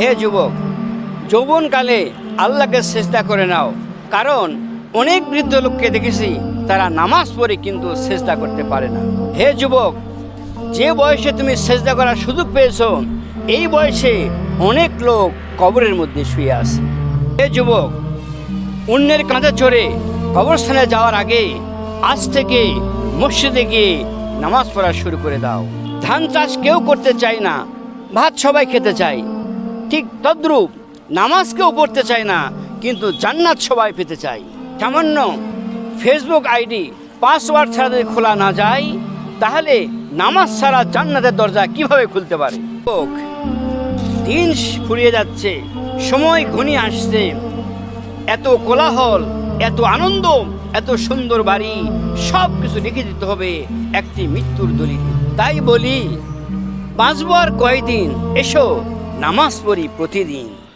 হে যুবক, যৌবনকালে আল্লাহকে চেষ্টা করে নাও। কারণ অনেক বৃদ্ধ লোককে দেখেছি, তারা নামাজ পড়ে কিন্তু চেষ্টা করতে পারে না। হে যুবক, যে বয়সে তুমি চেষ্টা করার সুযোগ পেয়েছ, এই বয়সে অনেক লোক কবরের মধ্যে শুয়ে আছে। হে যুবক, অন্যের কাঁধে চড়ে কবরস্থানে যাওয়ার আগে আজ থেকে মসজিদে গিয়ে নামাজ পড়া শুরু করে দাও। ধান চাষ কেউ করতে চায় না, ভাত সবাই খেতে চায়। ঠিক তদ্রূপ নামাজ কেউ পড়তে চায় না, কিন্তু জান্নাত সবাই পেতে চায়। সামান্য ফেসবুক আইডি পাসওয়ার্ড ছাড়া যদি খোলা না যায়, তাহলে নামাজ ছাড়া জান্নাতের দরজা কীভাবে খুলতে পারে? দিন ফুরিয়ে যাচ্ছে, সময় ঘনিয়ে আসছে। এত কোলাহল, এত আনন্দ, এত সুন্দর বাড়ি সব কিছু লিখে দিতে হবে একটি মৃত্যুর দলিল। তাই বলি বাঁচবো আর কয়দিন এসো নামাজ পড়ি প্রতিদিন।